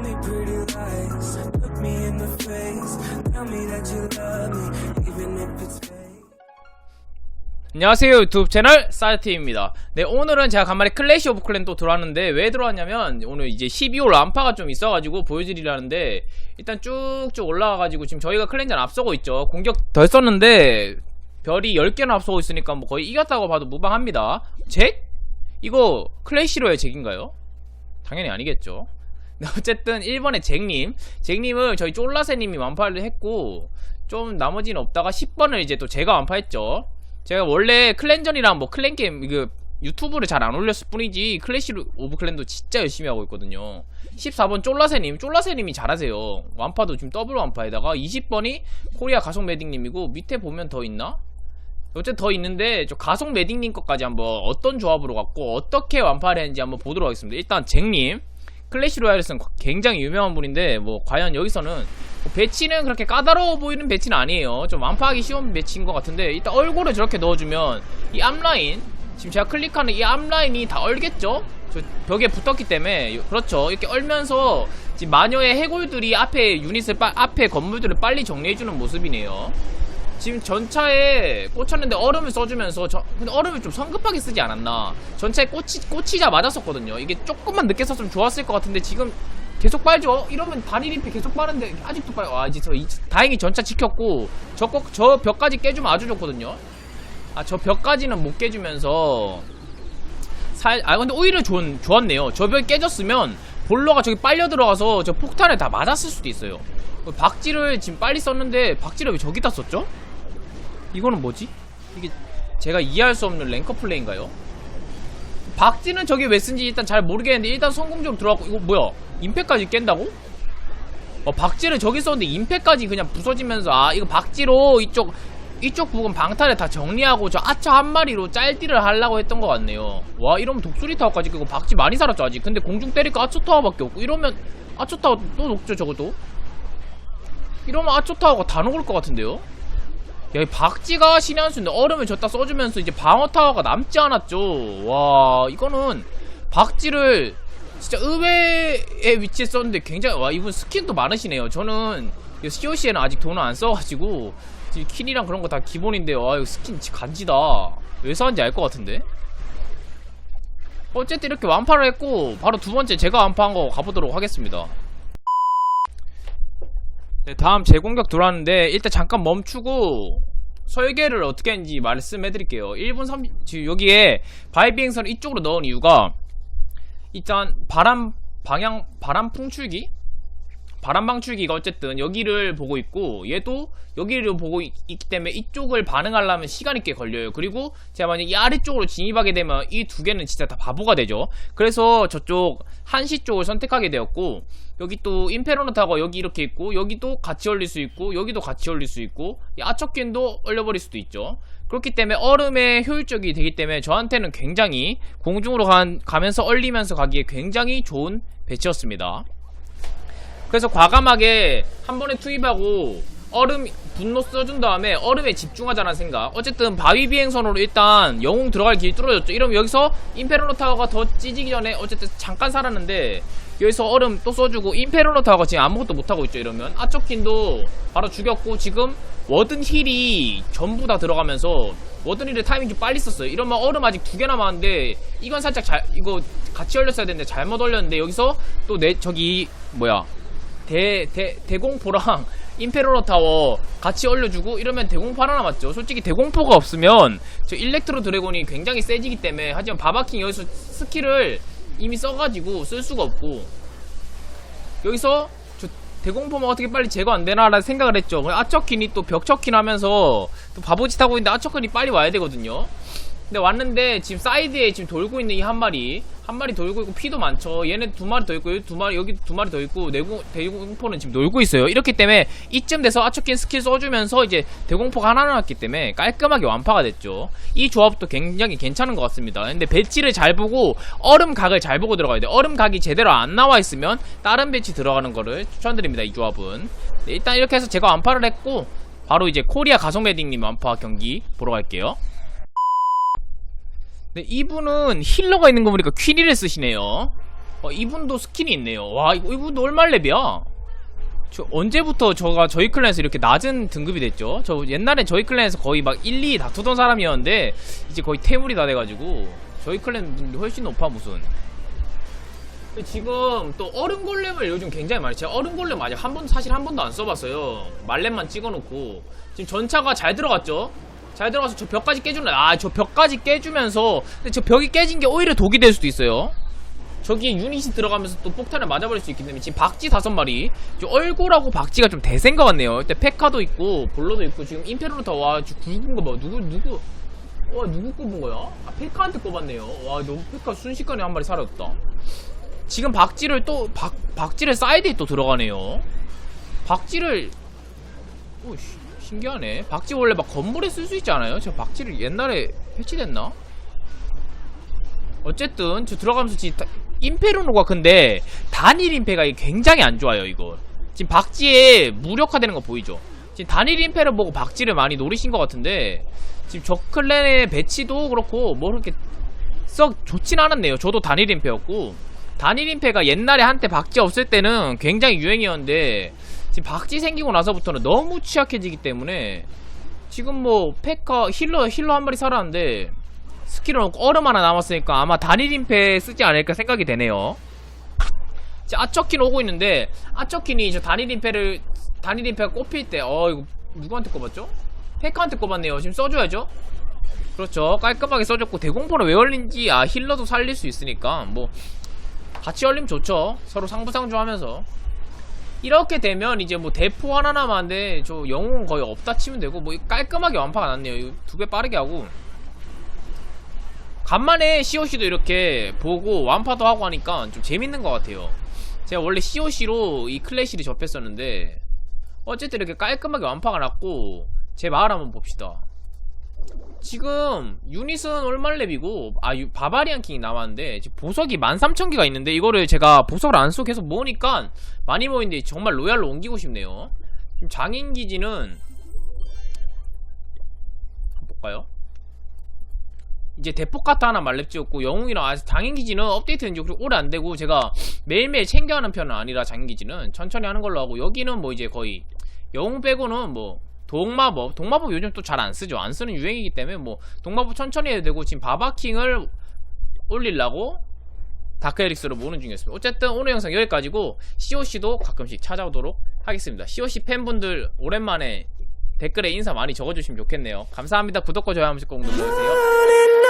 Me pretty lies, look me in the face. Tell me that you love me, even if it's fake. 안녕하세요 유튜브 채널 사이트입니다 네 오늘은 제가 간만에 클래시 오브 클랜 또 들어왔는데 왜 들어왔냐면 오늘 이제 12호 람파가 좀 있어가지고 보여드리려는데 일단 쭉쭉 올라와가지고 지금 저희가 클랜전 앞서고 있죠 공격 덜 썼는데 별이 10개나 앞서고 있으니까 뭐 거의 이겼다고 봐도 무방합니다 잭? 이거 클래시로의 잭인가요? 당연히 아니겠죠 네, 어쨌든 1번의 잭님 잭님을 저희 쫄라세님이 완파를 했고 좀 나머지는 없다가 10번을 이제 또 제가 완파했죠 제가 원래 클랜전이랑 뭐 클랜 게임 이거 유튜브를 잘 안 올렸을 뿐이지 클래시 오브 클랜도 진짜 열심히 하고 있거든요. 14번 쫄라세님, 쫄라세님이 잘하세요. 완파도 지금 더블 완파에다가 20번이 코리아 가속 매딩님이고 밑에 보면 더 있나? 어쨌든 더 있는데 저 가속 매딩님 것까지 한번 어떤 조합으로 갖고 어떻게 완파를 했는지 한번 보도록 하겠습니다. 일단 잭님 클래시 로얄스는 굉장히 유명한 분인데 뭐 과연 여기서는 뭐 배치는 그렇게 까다로워 보이는 배치는 아니에요. 좀 완파하기 쉬운 배치인 것 같은데 일단 얼굴을 저렇게 넣어주면 이 앞라인 지금 제가 클릭하는 이 앞라인이 다 얼겠죠? 저 벽에 붙었기 때문에 그렇죠. 이렇게 얼면서 지금 마녀의 해골들이 앞에 유닛을 빠, 앞에 건물들을 빨리 정리해주는 모습이네요. 지금 전차에 꽂혔는데 얼음을 써주면서 저, 근데 얼음을 좀 성급하게 쓰지 않았나. 전차에 꽂히, 꽂히자 맞았었거든요. 이게 조금만 늦게 썼으면 좋았을 것 같은데 지금 계속 빨죠? 이러면 단일인피 계속 빠른데 아직도 빨 아, 이제 저, 이, 다행히 전차 지켰고 저, 꼭- 저 벽까지 깨주면 아주 좋거든요. 아 저 벽까지는 못 깨주면서 살, 아 근데 오히려 좋, 좋았네요. 저 벽이 깨졌으면 볼러가 저기 빨려 들어가서 저 폭탄에 다 맞았을 수도 있어요. 박지를 지금 빨리 썼는데 박지를 왜 저기다 썼죠? 이거는 뭐지? 이게 제가 이해할 수 없는 랭커 플레이인가요? 박지는 저게 왜 쓴지 일단 잘 모르겠는데 일단 성공적으로 들어갔고 이거 뭐야? 임팩까지 깬다고? 어 박지를 저기 썼는데 임팩까지 그냥 부서지면서 아 이거 박지로 이쪽 이쪽 부분 방탄을 다 정리하고 저 아차 한 마리로 짤띠를 하려고 했던 것 같네요 와 이러면 독수리 타워까지 그거 박지 많이 살았죠 아직 근데 공중 때리니까 아초 타워밖에 없고 이러면 아초 타워 또 녹죠 저것도 이러면 아초 타워가 다 녹을 것 같은데요 야, 이 박지가 신의 한 수인데 얼음을 줬다 써주면서 이제 방어 타워가 남지 않았죠. 와, 이거는 박지를 진짜 의외의 위치에 썼는데 굉장히 와 이분 스킨도 많으시네요. 저는 COC에는 아직 돈을 안 써가지고 지금 킬이랑 그런 거 다 기본인데 와 이거 스킨 간지다. 왜 사는지 알 것 같은데. 어쨌든 이렇게 완파를 했고 바로 두 번째 제가 완파한 거 가보도록 하겠습니다. 네, 다음 재공격 들어왔는데 일단 잠깐 멈추고 설계를 어떻게 했는지 말씀해 드릴게요. 1분 30 지금 여기에 바이비행선을 이쪽으로 넣은 이유가 일단 바람 방향 바람 풍출기 바람 방출기가 어쨌든 여기를 보고 있고 얘도 여기를 보고 있, 기 때문에 이쪽을 반응하려면 시간이 꽤 걸려요. 그리고 제가 만약 이 아래쪽으로 진입하게 되면 이 두 개는 진짜 다 바보가 되죠. 그래서 저쪽 한시 쪽을 선택하게 되었고 여기 또 임페로노 타고 여기 이렇게 있고 여기도 같이 올릴 수 있고 여기도 같이 올릴 수 있고 이 아처킨도 올려버릴 수도 있죠. 그렇기 때문에 얼음의 효율적이 되기 때문에 저한테는 굉장히 공중으로 간, 가면서 얼리면서 가기에 굉장히 좋은 배치였습니다 그래서 과감하게 한 번에 투입하고 얼음 분노 써준 다음에 얼음에 집중하자는 생각. 어쨌든 바위 비행선으로 일단 영웅 들어갈 길이 뚫어졌죠. 이러면 여기서 임페르노 타워가 더 찢기 전에 어쨌든 잠깐 살았는데 여기서 얼음 또 써주고 임페르노 타워가 지금 아무것도 못하고 있죠 이러면. 아초킨도 바로 죽였고 지금 워든 힐이 전부 다 들어가면서 워든 힐의 타이밍 좀 빨리 썼어요. 이러면 얼음 아직 두 개 남았는데 이건 살짝 잘 이거 같이 올렸어야 되는데 잘못 올렸는데 여기서 또 내 저기 뭐야 대, 대, 대공포랑 임페로노 타워 같이 올려주고 이러면 대공포 하나 남았죠. 솔직히 대공포가 없으면 저 일렉트로 드래곤이 굉장히 세지기 때문에 하지만 바바킹 여기서 스킬을 이미 써가지고 쓸 수가 없고 여기서 저 대공포만 어떻게 빨리 제거 안 되나라는 생각을 했죠. 아처킨이 또 벽처킨 하면서 또 바보짓 하고 있는데 아처킨이 빨리 와야 되거든요. 근데 왔는데 지금 사이드에 지금 돌고 있는 이 한 마리 한 마리 돌고 있고 피도 많죠. 얘네 두 마리 더 있고 여기 두 마리 여기 두 마리 더 있고 내공 대공포는 지금 놀고 있어요. 이렇기 때문에 이쯤 돼서 아초킨 스킬 써주면서 이제 대공포가 하나 남았기 때문에 깔끔하게 완파가 됐죠. 이 조합도 굉장히 괜찮은 것 같습니다. 근데 배치를 잘 보고 얼음 각을 잘 보고 들어가야 돼요 얼음 각이 제대로 안 나와 있으면 다른 배치 들어가는 거를 추천드립니다 이 조합은. 네, 일단 이렇게 해서 제가 완파를 했고 바로 이제 코리아 가속 매딩님 완파 경기 보러 갈게요 네, 이분은 힐러가 있는 거 보니까 퀴리를 쓰시네요. 어, 이분도 스킨이 있네요. 와, 이거, 이분도 얼마랩이야? 저, 언제부터 저가 저희 클랜에서 이렇게 낮은 등급이 됐죠? 저 옛날에 저희 클랜에서 거의 막 1, 2 다투던 사람이었는데, 이제 거의 태물이 다 돼가지고, 저희 클랜 훨씬 높아, 무슨. 근데 지금 또 얼음 골렘을 요즘 굉장히 많이 제가 얼음 골렘 아직 한 번, 사실 한 번도 안 써봤어요. 말렘만 찍어놓고. 지금 전차가 잘 들어갔죠? 잘 들어가서 저 벽까지 깨주는, 아, 저 벽까지 깨주면서, 근데 저 벽이 깨진 게 오히려 독이 될 수도 있어요. 저기에 유닛이 들어가면서 또 폭탄을 맞아버릴 수 있기 때문에 지금 박쥐 다섯 마리. 얼굴하고 박쥐가 좀 대센 것 같네요. 일단 페카도 있고 볼로도 있고 지금 임페르노타 와 지금 굵은 거봐. 누구 누구 와 누구 꼽은 거야? 아 페카한테 꼽았네요. 와 너무 페카 순식간에 한 마리 사라졌다. 지금 박쥐를 또 박, 박쥐를 사이드에 또 들어가네요. 박쥐를 오 씨, 신기하네. 박쥐 원래 막 건물에 쓸 수 있지 않아요? 저 박쥐를 옛날에 해치됐나? 어쨌든 저 들어가면서 지금 임페르노가 근데 단일 임페가 굉장히 안 좋아요 이거. 지금 박쥐에 무력화되는 거 보이죠? 지금 단일 임페를 보고 박쥐를 많이 노리신 것 같은데 지금 저 클랜의 배치도 그렇고 뭐 그렇게 썩 좋진 않았네요. 저도 단일 임페였고. 단일 임페가 옛날에 한때 박쥐 없을 때는 굉장히 유행이었는데 지금 박쥐 생기고 나서부터는 너무 취약해지기 때문에 지금 뭐 페카 힐러 힐러 한 마리 살았는데 스킬은 없고 얼음 하나 남았으니까 아마 단일 임페 쓰지 않을까 생각이 되네요. 자, 아처킨 오고 있는데 아처킨이 저 단일 임페를 단일 임페가 꼽힐 때어 이거 누구한테 꼽았죠? 페카한테 꼽았네요. 지금 써줘야죠. 그렇죠. 깔끔하게 써줬고 대공포는 왜 올린지 아 힐러도 살릴 수 있으니까 뭐 같이 올리면 좋죠. 서로 상부상조하면서 이렇게 되면 이제 뭐 대포 하나 남았는데 저 영웅 거의 없다 치면 되고 뭐 깔끔하게 완파가 났네요. 두 배 빠르게 하고 간만에 COC도 이렇게 보고 완파도 하고 하니까 좀 재밌는 것 같아요. 제가 원래 COC로 이 클래시를 접했었는데 어쨌든 이렇게 깔끔하게 완파가 났고 제 마을 한번 봅시다. 지금 유닛은 올말렙이고 아 유- 바바리안 킹이 남았는데 지금 보석이 13,000개가 있는데 이거를 제가 보석을 안 쓰고 계속 모으니까 많이 모이는데 정말 로얄로 옮기고 싶네요. 지금 장인 기지는 한번 볼까요? 이제 대폭 카트 하나 말렙 찍었고 영웅이랑 아직 장인기지는 업데이트된 지 오래 안 되고 제가 매일매일 챙겨하는 편은 아니라 장인기지는 천천히 하는 걸로 하고 여기는 뭐 이제 거의 영웅 빼고는 뭐 동마법 동마법 요즘 또 잘 안 쓰죠. 안 쓰는 유행이기 때문에 뭐 동마법 천천히 해도 되고 지금 바바킹을 올리려고 다크에릭스로 모으는 중이었습니다. 어쨌든 오늘 영상 여기까지고 COC도 가끔씩 찾아오도록 하겠습니다. COC 팬분들 오랜만에 댓글에 인사 많이 적어주시면 좋겠네요. 감사합니다. 구독과 좋아요 한 번씩 꼭 눌러주세요